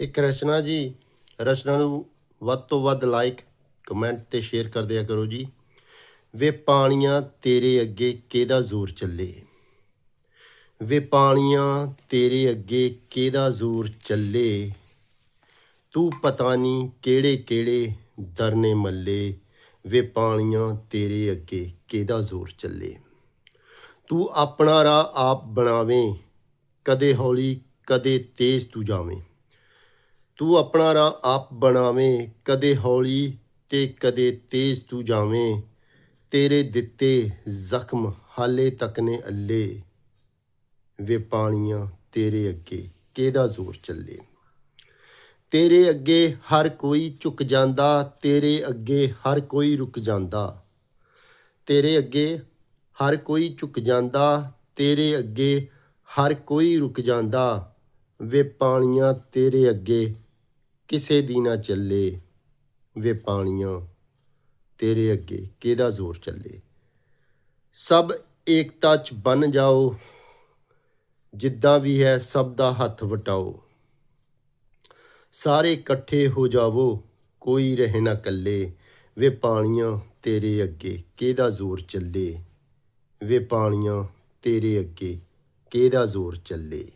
ਇੱਕ ਰਚਨਾ ਜੀ, ਰਚਨਾ ਨੂੰ ਵੱਧ ਤੋਂ ਵੱਧ ਲਾਈਕ ਕਮੈਂਟ ਤੇ ਸ਼ੇਅਰ ਕਰ ਦਿਆ ਕਰੋ ਜੀ। ਵੇ ਪਾਣੀਆਂ ਤੇਰੇ ਅੱਗੇ ਕਿਹਦਾ ਜ਼ੋਰ ਚੱਲੇ? ਵੇ ਪਾਣੀਆਂ ਤੇਰੇ ਅੱਗੇ ਕਿਹਦਾ ਜ਼ੋਰ ਚੱਲੇ? ਤੂੰ ਪਤਾ ਨਹੀਂ ਕਿਹੜੇ ਕਿਹੜੇ ਦਰਨੇ ਮੱਲੇ। ਵੇ ਪਾਣੀਆਂ ਤੇਰੇ ਅੱਗੇ ਕਿਹਦਾ ਜ਼ੋਰ ਚੱਲੇ? ਤੂੰ ਆਪਣਾ ਰਾਹ ਆਪ ਬਣਾਵੇਂ। ਕਦੇ ਹੌਲੀ, ਕਦੇ ਤੇਜ਼ ਤੂੰ ਜਾਵੇਂ। ਤੂੰ ਆਪਣਾ ਰਾਹ ਆਪ ਬਣਾਵੇਂ, ਕਦੇ ਹੌਲੀ ਤੇ ਕਦੇ ਤੇਜ਼ ਤੂੰ ਜਾਵੇਂ। ਤੇਰੇ ਦਿੱਤੇ ਜ਼ਖਮ ਹਾਲੇ ਤੱਕ ਨੇ ਅੱਲੇ, ਵੇ ਪਾਣੀਆਂ ਤੇਰੇ ਅੱਗੇ ਕਿਹਦਾ ਜ਼ੋਰ ਚੱਲੇ। ਤੇਰੇ ਅੱਗੇ ਹਰ ਕੋਈ ਝੁਕ ਜਾਂਦਾ, ਤੇਰੇ ਅੱਗੇ ਹਰ ਕੋਈ ਰੁਕ ਜਾਂਦਾ। ਤੇਰੇ ਅੱਗੇ ਹਰ ਕੋਈ ਝੁਕ ਜਾਂਦਾ, ਤੇਰੇ ਅੱਗੇ ਹਰ ਕੋਈ ਰੁਕ ਜਾਂਦਾ। ਵੇ ਪਾਣੀਆਂ ਤੇਰੇ ਅੱਗੇ ਕਿਸੇ ਦੀ ਨਾ ਚੱਲੇ ਵੇ ਪਾਣੀਆਂ ਤੇਰੇ ਅੱਗੇ ਕਿਹਦਾ ਜ਼ੋਰ ਚੱਲੇ? ਸਭ ਏਕਤਾ ਚ ਬਨ ਜਾਓ, ਜਿੱਦਾਂ ਵੀ ਹੈ ਸਭ ਦਾ ਹੱਥ ਵਟਾਓ। ਸਾਰੇ ਇਕੱਠੇ ਹੋ ਜਾਵੋ, ਕੋਈ ਰਹੇ ਨਾ ਕੱਲੇ ਵੇ ਪਾਣੀਆਂ ਤੇਰੇ ਅੱਗੇ ਕਿਹਦਾ ਜ਼ੋਰ ਚੱਲੇ? ਵੇ ਪਾਣੀਆਂ ਤੇਰੇ ਅੱਗੇ ਕਿਹਦਾ ਜ਼ੋਰ ਚੱਲੇ?